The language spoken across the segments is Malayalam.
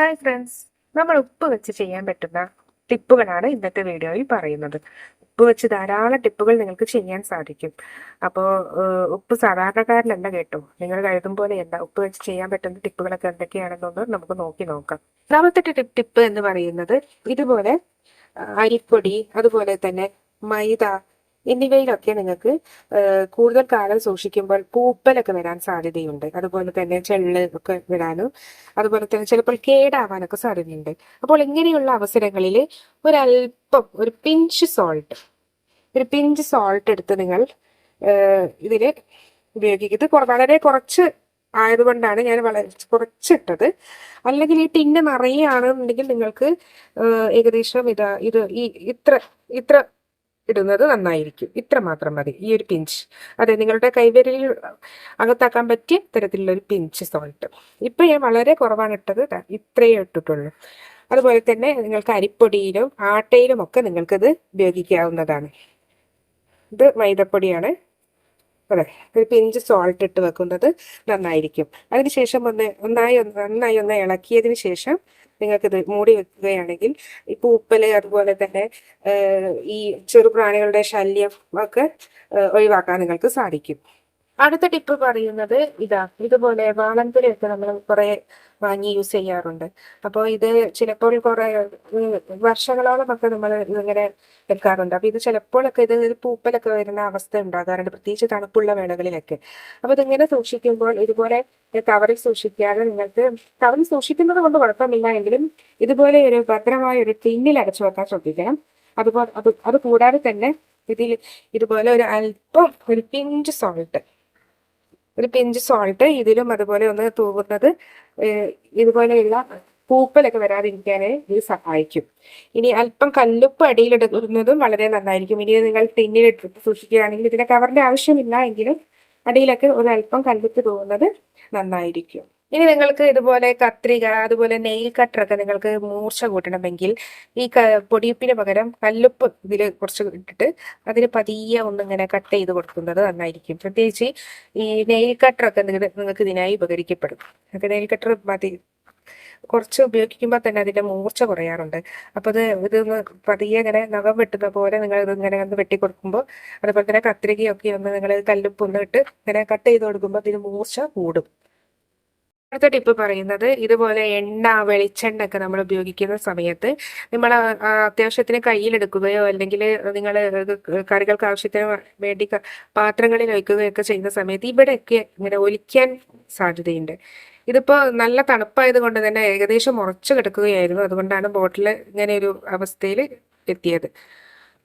ഹായ് ഫ്രണ്ട്സ് നമ്മൾ ഉപ്പ് വെച്ച് ചെയ്യാൻ പറ്റുന്ന ടിപ്പുകളാണ് ഇന്നത്തെ വീഡിയോയിൽ പറയുന്നത്. ഉപ്പ് വെച്ച് ധാരാളം ടിപ്പുകൾ നിങ്ങൾക്ക് ചെയ്യാൻ സാധിക്കും. അപ്പോൾ ഉപ്പ് സാധാരണക്കാരനല്ല കേട്ടോ. നിങ്ങൾ കരുതും പോലെയല്ല ഉപ്പ് വെച്ച് ചെയ്യാൻ പറ്റുന്ന ടിപ്പുകളൊക്കെ എന്തൊക്കെയാണെന്നൊന്ന് നമുക്ക് നോക്കി നോക്കാം. ടിപ്പ് ടിപ്പ് എന്ന് പറയുന്നത് ഇതുപോലെ അരിപ്പൊടി അതുപോലെ തന്നെ മൈദ എന്നിവയിലൊക്കെ നിങ്ങൾക്ക് കൂടുതൽ കാലം സൂക്ഷിക്കുമ്പോൾ പൂപ്പലൊക്കെ വരാൻ സാധ്യതയുണ്ട്. അതുപോലെ തന്നെ ചെള്ള് ഒക്കെ വരാനും അതുപോലെ തന്നെ ചിലപ്പോൾ കേടാവാനൊക്കെ സാധ്യതയുണ്ട്. അപ്പോൾ ഇങ്ങനെയുള്ള അവസരങ്ങളിൽ ഒരല്പം ഒരു പിഞ്ച് സോൾട്ട് ഒരു പിഞ്ച് സോൾട്ട് എടുത്ത് നിങ്ങൾ ഇതിൽ ഇതിൽ ഉപയോഗിക്കുക. ഇത് വളരെ കുറച്ച് ആയതുകൊണ്ടാണ് ഞാൻ വളരെ കുറച്ചിട്ടത്. അല്ലെങ്കിൽ ഈ ടിന്ന് നിറയുകയാണെന്നുണ്ടെങ്കിൽ നിങ്ങൾക്ക് ഏകദേശം ഇതാ ഇത് ഈ ഇത്ര ഇത്ര ഇടുന്നത് നന്നായിരിക്കും. ഇത്ര മാത്രം മതി. ഈ ഒരു പിഞ്ച്. അതെ നിങ്ങളുടെ കൈവരിൽ അകത്താക്കാൻ പറ്റിയ തരത്തിലുള്ള ഒരു പിഞ്ച് സോൾട്ട് ഇപ്പൊ ഞാൻ വളരെ കുറവാണ് ഇട്ടത്. ഇത്രയേ ഇട്ടിട്ടുള്ളൂ. അതുപോലെ തന്നെ നിങ്ങൾക്ക് അരിപ്പൊടിയിലും ആട്ടയിലും ഒക്കെ നിങ്ങൾക്കിത് ഉപയോഗിക്കാവുന്നതാണ്. ഇത് മൈദപ്പൊടിയാണ്. അതെ ഒരു പിഞ്ച് സോൾട്ട് ഇട്ട് വെക്കുന്നത് നന്നായിരിക്കും. അതിനുശേഷം ഒന്ന് ഒന്നായി ഒന്ന് നന്നായി ഒന്ന് ഇളക്കിയതിന് ശേഷം നിങ്ങൾക്കിത് മൂടി വെക്കുകയാണെങ്കിൽ ഈ പൂപ്പൽ അതുപോലെ തന്നെ ഈ ചെറുപ്രാണികളുടെ ശല്യം ഒക്കെ ഒഴിവാക്കാൻ നിങ്ങൾക്ക് സാധിക്കും. അടുത്ത ടിപ്പ് പറയുന്നത് ഇതാ ഇതുപോലെ വാളൻപുരയൊക്കെ നമ്മൾ കുറെ വാങ്ങി യൂസ് ചെയ്യാറുണ്ട്. അപ്പോൾ ഇത് ചിലപ്പോൾ കുറെ വർഷങ്ങളോളം ഒക്കെ നമ്മൾ ഇങ്ങനെ വെക്കാറുണ്ട്. അപ്പൊ ഇത് ചിലപ്പോഴൊക്കെ ഇത് പൂപ്പലൊക്കെ വരുന്ന അവസ്ഥ ഉണ്ടാകാറുണ്ട്. പ്രത്യേകിച്ച് തണുപ്പുള്ള വേളകളിലൊക്കെ. അപ്പൊ ഇതിങ്ങനെ സൂക്ഷിക്കുമ്പോൾ ഇതുപോലെ കവറിൽ സൂക്ഷിക്കാതെ നിങ്ങൾക്ക് കവറിൽ സൂക്ഷിക്കുന്നത് കൊണ്ട് കുഴപ്പമില്ല എങ്കിലും ഇതുപോലെ ഒരു ഭദ്രമായ ഒരു ടിന്നിൽ അടച്ചു വെക്കാൻ ശ്രദ്ധിക്കണം. അതുപോലെ അത് അത് കൂടാതെ തന്നെ ഇതിൽ ഇതുപോലെ ഒരു അല്പം ഒരു പിഞ്ച് സോൾട്ട് ഒരു പിഞ്ച് സോൾട്ട് ഇതിലും അതുപോലെ ഒന്ന് തൂകുന്നത് ഇതുപോലെയുള്ള പൂപ്പലൊക്കെ വരാതിരിക്കാനെ ഇത് സഹായിക്കും. ഇനി അല്പം കല്ലുപ്പ് അടിയിലിടുന്നതും വളരെ നന്നായിരിക്കും. ഇനി നിങ്ങൾ ടിന്നിലിട്ടിട്ട് സൂക്ഷിക്കുകയാണെങ്കിൽ ഇതിന്റെ കവറിന്റെ ആവശ്യമില്ല എങ്കിലും അടിയിലൊക്കെ അല്പം കല്ലുപ്പ് തൂകുന്നത് നന്നായിരിക്കും. ഇനി നിങ്ങൾക്ക് ഇതുപോലെ കത്രിക അതുപോലെ നെയിൽ കട്ടറൊക്കെ നിങ്ങൾക്ക് മൂർച്ച കൂട്ടണമെങ്കിൽ ഈ പൊടിയുപ്പിന് പകരം കല്ലുപ്പ് ഇതിൽ കുറച്ച് ഇട്ടിട്ട് അതിന് പതിയെ ഒന്നിങ്ങനെ കട്ട് ചെയ്ത് കൊടുക്കുന്നത് നന്നായിരിക്കും. പ്രത്യേകിച്ച് ഈ നെയിൽ കട്ടറൊക്കെ നിങ്ങൾക്ക് ഇതിനായി ഉപകരിക്കപ്പെടും. അപ്പൊ നെയിൽ കട്ടർ മതി. കുറച്ച് ഉപയോഗിക്കുമ്പോൾ തന്നെ അതിന്റെ മൂർച്ച കുറയാറുണ്ട്. അപ്പൊ അത് ഇതൊന്ന് പതിയെ ഇങ്ങനെ നഖം വെട്ടുന്ന പോലെ നിങ്ങൾ ഇത് ഇങ്ങനെ ഒന്ന് വെട്ടി കൊടുക്കുമ്പോൾ അതുപോലെ തന്നെ കത്രികയൊക്കെ ഒന്ന് നിങ്ങൾ കല്ലുപ്പ് ഇട്ട് ഇങ്ങനെ കട്ട് ചെയ്ത് കൊടുക്കുമ്പോൾ അതിന് മൂർച്ച കൂടും. അടുത്ത ടിപ്പ് പറയുന്നത് ഇതുപോലെ എണ്ണ വെളിച്ചെണ്ണ ഒക്കെ നമ്മൾ ഉപയോഗിക്കുന്ന സമയത്ത് നമ്മൾ അത്യാവശ്യത്തിന് കയ്യിലെടുക്കുകയോ അല്ലെങ്കിൽ നിങ്ങൾ കറികൾക്ക് ആവശ്യത്തിന് വേണ്ടി പാത്രങ്ങളിൽ ഒഴിക്കുകയൊക്കെ ചെയ്യുന്ന സമയത്ത് ഇവിടെയൊക്കെ ഇങ്ങനെ ഒലിക്കാൻ സാധ്യതയുണ്ട്. ഇതിപ്പോൾ നല്ല തണുപ്പായത് കൊണ്ട് തന്നെ ഏകദേശം ഉറച്ചു കിടക്കുകയായിരുന്നു. അതുകൊണ്ടാണ് ബോട്ടിൽ ഇങ്ങനെ ഒരു അവസ്ഥയിൽ എത്തിയത്.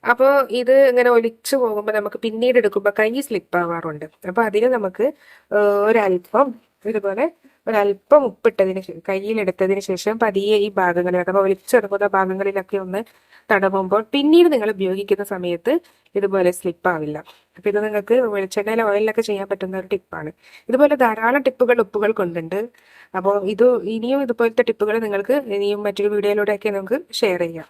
അപ്പോൾ ഇത് ഇങ്ങനെ ഒലിച്ചു പോകുമ്പോൾ നമുക്ക് പിന്നീട് എടുക്കുമ്പോൾ കൈ സ്ലിപ്പ് ആവാറുണ്ട്. അപ്പോൾ അതിന് നമുക്ക് ഒരൽപ്പം ഇതുപോലെ ഒരല്പം ഉപ്പിട്ടതിന് കയ്യിലെടുത്തതിന് ശേഷം പതിയെ ഈ ഭാഗങ്ങളിൽ അഥവാ വലിച്ചെടുക്കുന്ന ഭാഗങ്ങളിലൊക്കെ ഒന്ന് തടവുമ്പോൾ പിന്നീട് നിങ്ങൾ ഉപയോഗിക്കുന്ന സമയത്ത് ഇതുപോലെ സ്ലിപ്പ് ആവില്ല അപ്പൊ ഇത് നിങ്ങൾക്ക് വെളിച്ചെണ്ണയിൽ ഓയിലൊക്കെ ചെയ്യാൻ പറ്റുന്ന ഒരു ടിപ്പാണ്. ഇതുപോലെ ധാരാളം ടിപ്പുകൾ ഉപ്പുകൾ കൊണ്ടുണ്ട്. അപ്പോൾ ഇത് ഇനിയും ഇതുപോലത്തെ ടിപ്പുകൾ നിങ്ങൾക്ക് ഇനിയും മറ്റൊരു വീഡിയോയിലൂടെയൊക്കെ നമുക്ക് ഷെയർ ചെയ്യാം.